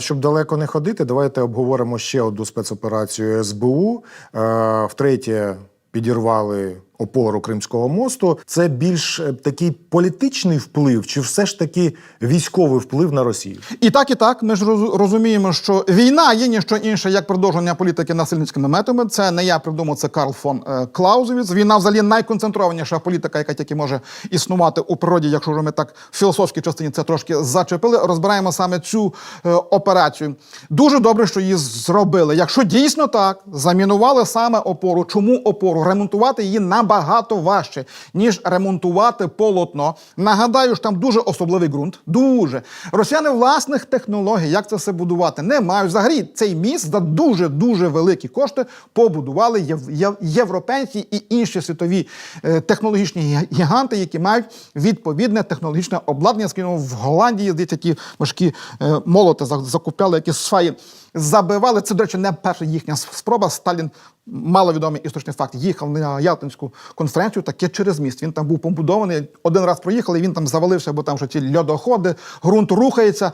Щоб далеко не ходити, давайте обговоримо ще одну спецоперацію СБУ. Е, Втретє підірвали опору Кримського мосту. Це більш е, такий політичний вплив, чи все ж таки військовий вплив на Росію? І так, і так, ми ж роз- розуміємо, що війна є ніщо інше, як продовження політики насильницькими методами. Це не я придумав, це Карл фон е, Клаузевіц. Війна взагалі найконцентрованіша політика, яка тільки може існувати у природі, якщо вже ми так в філософській частині це трошки зачепили. Розбираємо саме цю е, операцію. Дуже добре, що її зробили. Якщо дійсно так, замінували саме опору. Чому опору? Ремонтувати її набагато важче, ніж ремонтувати полотно. Нагадаю, що там дуже особливий ґрунт. Дуже росіяни власних технологій, як це все будувати, не мають. Взагалі цей міст за дуже дуже великі кошти побудували єв- єв- європейці і інші світові е, технологічні гіганти, які мають відповідне технологічне обладнання. Скажімо, в Голландії здається, ті важкі е, молоти закупляли якісь сваї. Забивали це, до речі, не перша їхня спроба. Сталін маловідомий історичний факт. Їхав на Ялтинську конференцію таке через міст. Він там був побудований. Один раз проїхали, він там завалився, бо там що ті льодоходи, ґрунт рухається.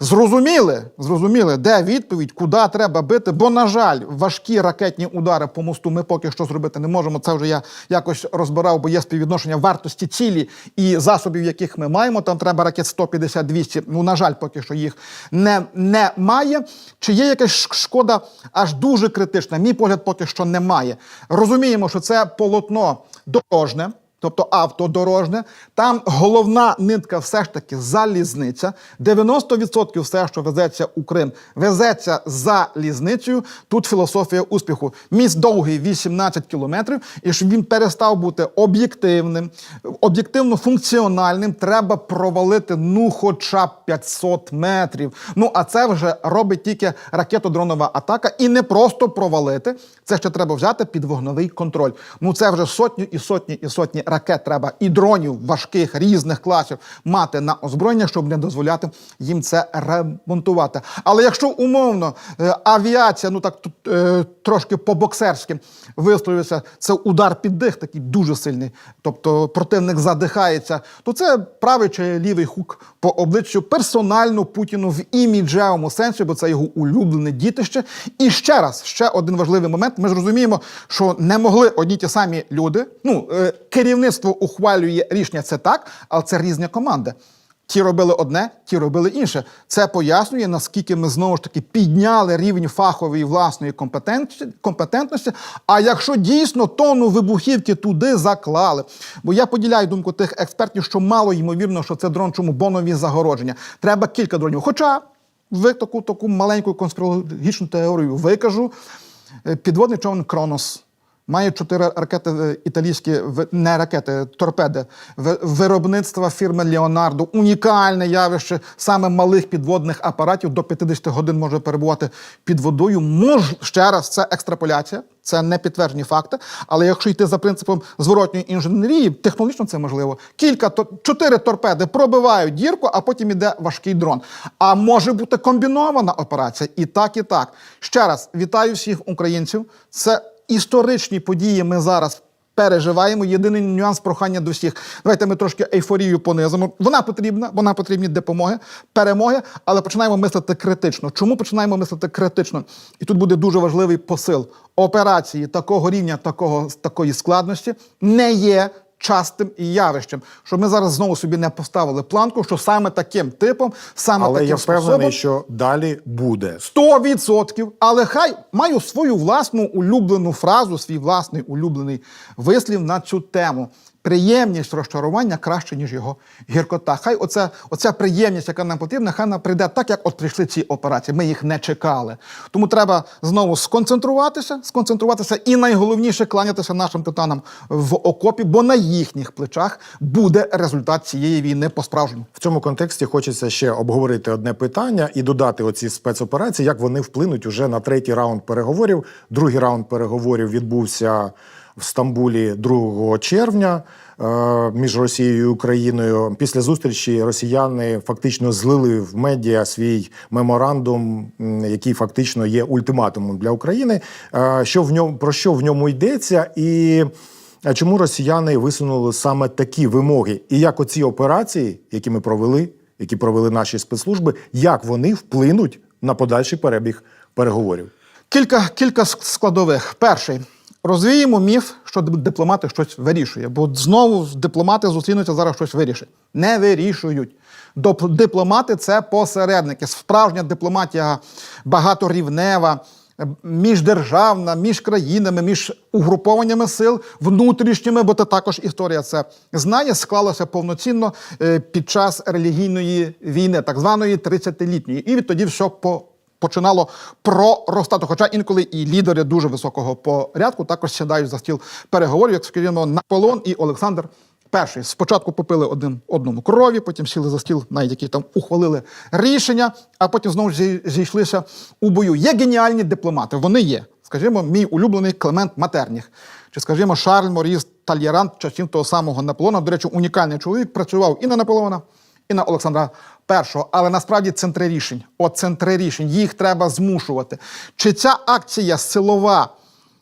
Зрозуміли, зрозуміли, де відповідь, куди треба бити. Бо, на жаль, важкі ракетні удари по мосту ми поки що зробити не можемо. Це вже я якось розбирав, бо є співвідношення вартості цілі і засобів, яких ми маємо. Там треба ракет 150-200. Ну, на жаль, поки що їх не, немає. Чи є якась шкода аж дуже критична? Мій погляд поки що немає. Розуміємо, що це полотно дорожне. Тобто автодорожне, там головна нитка все ж таки залізниця. 90% все, що везеться у Крим, везеться залізницею. Тут філософія успіху. Міст довгий 18 кілометрів, і щоб він перестав бути об'єктивним, об'єктивно функціональним, треба провалити ну хоча б 500 метрів. Ну а це вже робить тільки ракетодронова атака, і не просто провалити. Це ще треба взяти під вогновий контроль. Ну це вже сотні і сотні і сотні ракет треба і дронів важких різних класів мати на озброєння, щоб не дозволяти їм це ремонтувати. Але якщо умовно е, авіація, ну так тут, е, трошки по-боксерськи висловився, це удар під дих, такий дуже сильний. Тобто противник задихається, то це правий чи лівий хук по обличчю персонально Путіну в іміджевому сенсі, бо це його улюблене дітище. І ще раз, ще один важливий момент. Ми ж розуміємо, що не могли одні ті самі люди. Ну, е, керівництво ухвалює рішення, це так, але це різні команди. Ті робили одне, ті робили інше. Це пояснює, наскільки ми знову ж таки підняли рівень фахової власної компетентності. А якщо дійсно тонну вибухівки туди заклали, бо я поділяю думку тих експертів, що мало ймовірно, що це дрон, чому бонові загородження. Треба кілька дронів. Хоча ви таку таку маленьку конспірологічну теорію викажу. Е, Підводний човен Кронос. Має чотири ракети е, італійські, не ракети, торпеди в- виробництва фірми Леонардо. Унікальне явище саме малих підводних апаратів до 50 годин може перебувати під водою. Мож ще раз, це екстраполяція, це не підтверджені факти. Але якщо йти за принципом зворотньої інженерії, технологічно це можливо. Кілька то чотири торпеди пробивають дірку, а потім іде важкий дрон. А може бути комбінована операція. І так, і так. Ще раз вітаю всіх українців. Це історичні події ми зараз переживаємо. Єдиний нюанс прохання до всіх. Давайте ми трошки ейфорію понизимо. Вона потрібна, вона потрібні допомоги, перемоги, але починаємо мислити критично. Чому починаємо мислити критично? І тут буде дуже важливий посил. Операції такого рівня, такого, такої складності не є частим явищем. Щоб ми зараз знову собі не поставили планку, що саме таким типом, саме Але таким я впевнений, способом, що далі буде. 100%. Але хай маю свою власну улюблену фразу, свій власний улюблений вислів на цю тему. Приємність розчарування краще, ніж його гіркота. Хай оця, оця приємність, яка нам потрібна, хай вона прийде так, як от прийшли ці операції. Ми їх не чекали. Тому треба знову сконцентруватися, сконцентруватися і найголовніше кланятися нашим титанам в окопі, бо на їхніх плечах буде результат цієї війни по-справжньому. В цьому контексті хочеться ще обговорити одне питання і додати оці спецоперації, як вони вплинуть уже на третій раунд переговорів. Другий раунд переговорів відбувся в Стамбулі 2 червня е, між Росією і Україною. Після зустрічі росіяни фактично злили в медіа свій меморандум, який фактично є ультиматумом для України. Е, Що в ньому про що в ньому йдеться і. А чому росіяни висунули саме такі вимоги? І як оці операції, які ми провели, які провели наші спецслужби, як вони вплинуть на подальший перебіг переговорів. Кілька, кілька складових. Перший. Розвіємо міф, що дипломати щось вирішує, бо знову дипломати зустрінуться зараз щось вирішить. Не вирішують. Доп- Дипломати це посередники. Справжня дипломатія багаторівнева, міждержавна, між країнами, між угрупованнями сил, внутрішніми, бо це також історія це знає, склалося повноцінно е, під час релігійної війни, так званої 30-літньої. І відтоді все по починало проростати. Хоча інколи і лідери дуже високого порядку також сідають за стіл переговорів, як скажімо, Наполеон і Олександр. Перший спочатку попили один одному крові, потім сіли за стіл, навіть які там ухвалили рішення, а потім знову ж зійшлися у бою. Є геніальні дипломати, вони є. Скажімо, мій улюблений Клемент Матерніх, чи, скажімо, Шарль Моріс Тальєрант часів того самого Наполеона. До речі, унікальний чоловік працював і на Наполеона, і на Олександра І. Але насправді центри рішень. От центри рішень, їх треба змушувати. Чи ця акція силова,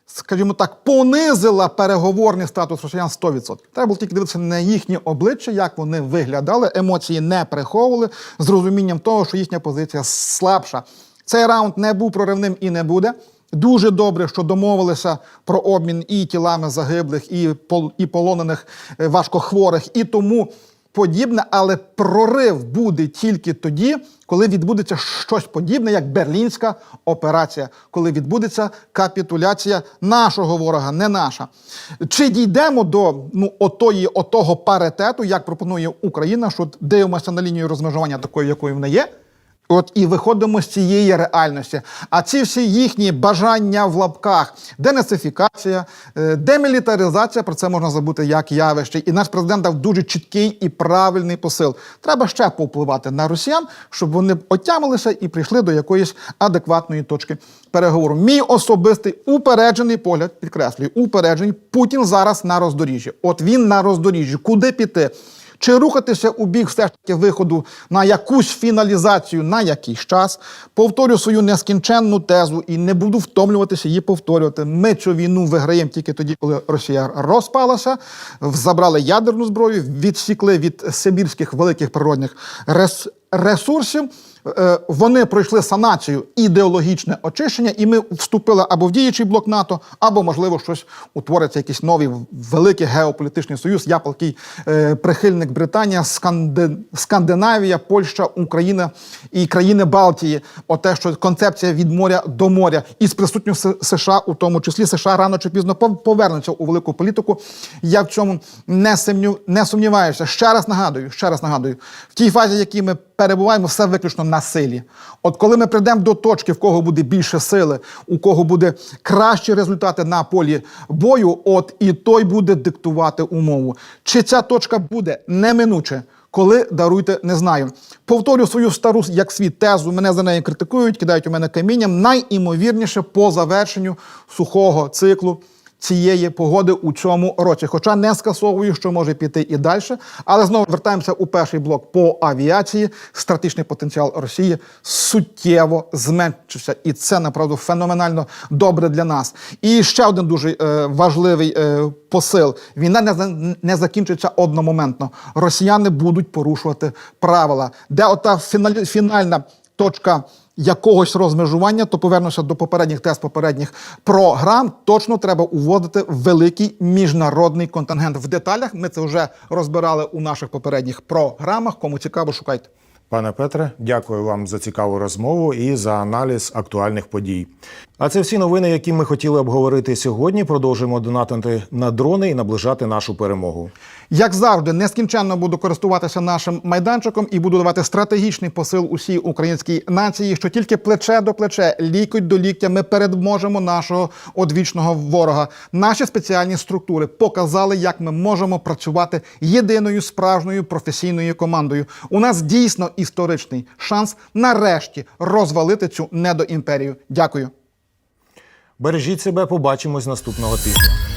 скажімо так, понизила переговорний статус росіян 100%? Треба було тільки дивитися на їхні обличчя, як вони виглядали, емоції не приховували з розумінням того, що їхня позиція слабша. Цей раунд не був проривним і не буде. Дуже добре, що домовилися про обмін і тілами загиблих, і пол- і полонених е, важкохворих, і тому подібне, але прорив буде тільки тоді, коли відбудеться щось подібне, як Берлінська операція, коли відбудеться капітуляція нашого ворога, не наша. Чи дійдемо до ну, отої, отого паритету, як пропонує Україна, що дивимося на лінію розмежування такою, якою вона є? От і виходимо з цієї реальності. А ці всі їхні бажання в лапках, денацифікація, е, демілітаризація, про це можна забути як явище. І наш президент дав дуже чіткий і правильний посил. Треба ще повпливати на росіян, щоб вони отямилися і прийшли до якоїсь адекватної точки переговору. Мій особистий упереджений погляд, підкреслюю, упереджений Путін зараз на роздоріжжі. От він на роздоріжжі. Куди піти? Чи рухатися у бік все ж таки виходу на якусь фіналізацію на якийсь час? Повторю свою нескінченну тезу і не буду втомлюватися її повторювати. Ми цю війну виграємо тільки тоді, коли Росія розпалася, забрали ядерну зброю, відсікли від сибірських великих природних ресурсів. Е, Вони пройшли санацію ідеологічне очищення, і ми вступили або в діючий блок НАТО, або, можливо, щось утвориться, якийсь новий великий геополітичний союз. Я палкий е, прихильник Британія, Сканди... Скандинавія, Польща, Україна і країни Балтії. Оте, що концепція від моря до моря, і з присутністю США, у тому числі США рано чи пізно пов- повернуться у велику політику. Я в цьому не сумніваюся. Ще раз нагадую, ще раз нагадую, в тій фазі, в якій ми перебуваємо, все виключно на силі. От коли ми прийдемо до точки, в кого буде більше сили, у кого буде кращі результати на полі бою, от і той буде диктувати умову. Чи ця точка буде неминуче? Коли даруйте, не знаю. Повторю свою стару як світ тезу. Мене за нею критикують, кидають у мене камінням. Найімовірніше по завершенню сухого циклу цієї погоди у цьому році. Хоча не скасовую, що може піти і далі. Але знову вертаємося у перший блок по авіації. Стратегічний потенціал Росії суттєво зменшився, і це направду феноменально добре для нас. І ще один дуже е, важливий е, посил: війна не, не закінчиться одномоментно. Росіяни будуть порушувати правила, де ота фінальна точка якогось розмежування, то повернуся до попередніх тест попередніх програм. Точно треба уводити великий міжнародний контингент. В деталях ми це вже розбирали у наших попередніх програмах. Кому цікаво, шукайте. Пане Петре, дякую вам за цікаву розмову і за аналіз актуальних подій. А це всі новини, які ми хотіли обговорити сьогодні. Продовжуємо донатити на дрони і наближати нашу перемогу. Як завжди, нескінченно буду користуватися нашим майданчиком і буду давати стратегічний посил усій українській нації, що тільки плече до плече, лікоть до ліктя ми переможемо нашого одвічного ворога. Наші спеціальні структури показали, як ми можемо працювати єдиною справжньою професійною командою. У нас дійсно історичний шанс нарешті розвалити цю недоімперію. Дякую. Бережіть себе, побачимось наступного тижня.